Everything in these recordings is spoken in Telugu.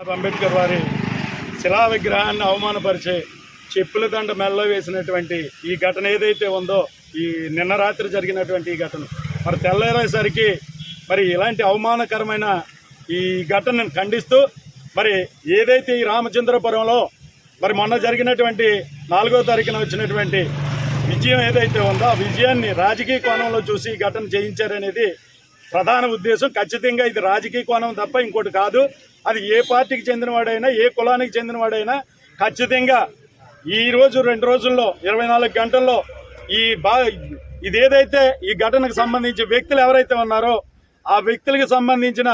అంబేద్కర్ వారి శిలా విగ్రహాన్ని అవమానపరిచే చెప్పుల దండ మెల్ల వేసినటువంటి ఈ ఘటన ఏదైతే ఉందో ఈ నిన్న రాత్రి జరిగినటువంటి ఈ ఘటన. మరి తెల్లారేసరికి మరి ఇలాంటి అవమానకరమైన ఈ ఘటనను ఖండిస్తూ మరి ఏదైతే ఈ రామచంద్రపురంలో మరి మొన్న జరిగినటువంటి నాలుగో తారీఖున వచ్చినటువంటి విజయం ఏదైతే ఉందో ఆ విజయాన్ని రాజకీయ కోణంలో చూసి ఈ ఘటన చేయించారనేది ప్రధాన ఉద్దేశం ఖచ్చితంగా ఇది రాజకీయ కోణం తప్ప ఇంకోటి కాదు. అది ఏ పార్టీకి చెందినవాడైనా ఏ కులానికి చెందినవాడైనా ఖచ్చితంగా ఈరోజు రెండు రోజుల్లో ఇరవై నాలుగు గంటల్లో ఈ బా ఇదేదైతే ఈ ఘటనకు సంబంధించి వ్యక్తులు ఎవరైతే ఉన్నారో ఆ వ్యక్తులకు సంబంధించిన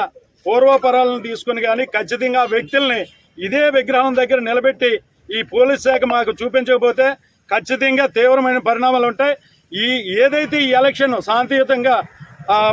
పూర్వపరాలను తీసుకుని కానీ ఖచ్చితంగా ఆ వ్యక్తుల్ని ఇదే విగ్రహం దగ్గర నిలబెట్టి ఈ పోలీస్ శాఖ మాకు చూపించకపోతే ఖచ్చితంగా తీవ్రమైన పరిణామాలు ఉంటాయి. ఈ ఏదైతే ఈ ఎలక్షన్ శాంతియుతంగా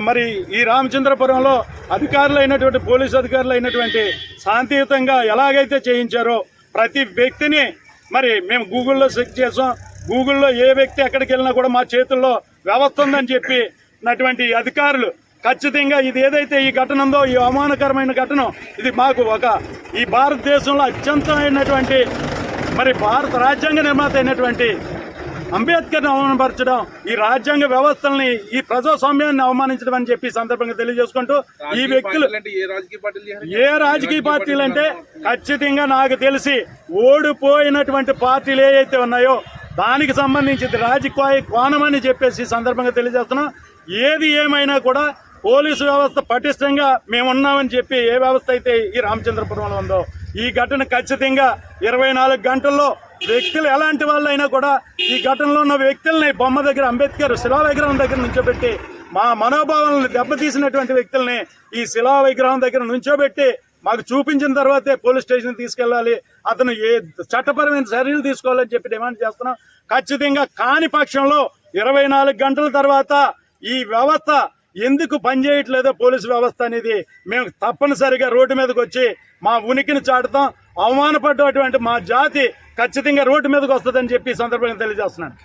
మరి ఈ రామచంద్రపురంలో అధికారులు అయినటువంటి పోలీసు అధికారులు అయినటువంటి శాంతియుతంగా ఎలాగైతే చేయించారో ప్రతి వ్యక్తిని మరి మేము గూగుల్లో సెర్చ్ చేసాం గూగుల్లో ఏ వ్యక్తి ఎక్కడికి వెళ్ళినా కూడా మా చేతుల్లో వ్యవస్థ ఉందని చెప్పి నటువంటి అధికారులు ఖచ్చితంగా ఇది ఏదైతే ఈ ఘటన ఉందో ఈ అవమానకరమైన ఘటన ఇది మాకు ఒక ఈ భారతదేశంలో అత్యంతమైనటువంటి మరి భారత రాజ్యాంగ నిర్మాత అయినటువంటి అంబేద్కర్ని అవమానపరచడం ఈ రాజ్యాంగ వ్యవస్థల్ని ఈ ప్రజాస్వామ్యాన్ని అవమానించడం అని చెప్పి సందర్భంగా తెలియజేసుకుంటూ ఈ వ్యక్తులు ఏ రాజకీయ పార్టీలు అంటే ఖచ్చితంగా నాకు తెలిసి ఓడిపోయినటువంటి పార్టీలు ఏవైతే ఉన్నాయో దానికి సంబంధించి రాజకీయ కోణం అని చెప్పేసి సందర్భంగా తెలియజేస్తున్నాం. ఏది ఏమైనా కూడా పోలీసు వ్యవస్థ పటిష్టంగా మేమున్నామని చెప్పి ఏ వ్యవస్థ అయితే ఈ రామచంద్రపురంలో ఉందో ఈ ఘటన ఖచ్చితంగా ఇరవై నాలుగు గంటల్లో వ్యక్తులు ఎలాంటి వాళ్ళైనా కూడా ఈ ఘటనలో ఉన్న వ్యక్తుల్ని బొమ్మ దగ్గర అంబేద్కర్ శిలా విగ్రహం దగ్గర నుంచోబెట్టి మా మనోభావాలను దెబ్బతీసినటువంటి వ్యక్తుల్ని ఈ శిలా విగ్రహం దగ్గర నుంచోబెట్టి మాకు చూపించిన తర్వాతే పోలీస్ స్టేషన్ తీసుకెళ్ళాలి. అతను ఏ చట్టపరమైన చర్యలు తీసుకోవాలని చెప్పి డిమాండ్ చేస్తున్నాం. ఖచ్చితంగా కాని పక్షంలో ఇరవై నాలుగు గంటల తర్వాత ఈ వ్యవస్థ ఎందుకు పనిచేయట్లేదో పోలీసు వ్యవస్థ అనేది మేము తప్పనిసరిగా రోడ్డు మీదకి వచ్చి మా ఉనికిని చాటుతాం. అవమానపడ్డటువంటి మా జాతి ఖచ్చితంగా రోడ్డు మీదకి వస్తుందని చెప్పి సందర్భంగా తెలియజేస్తున్నాను.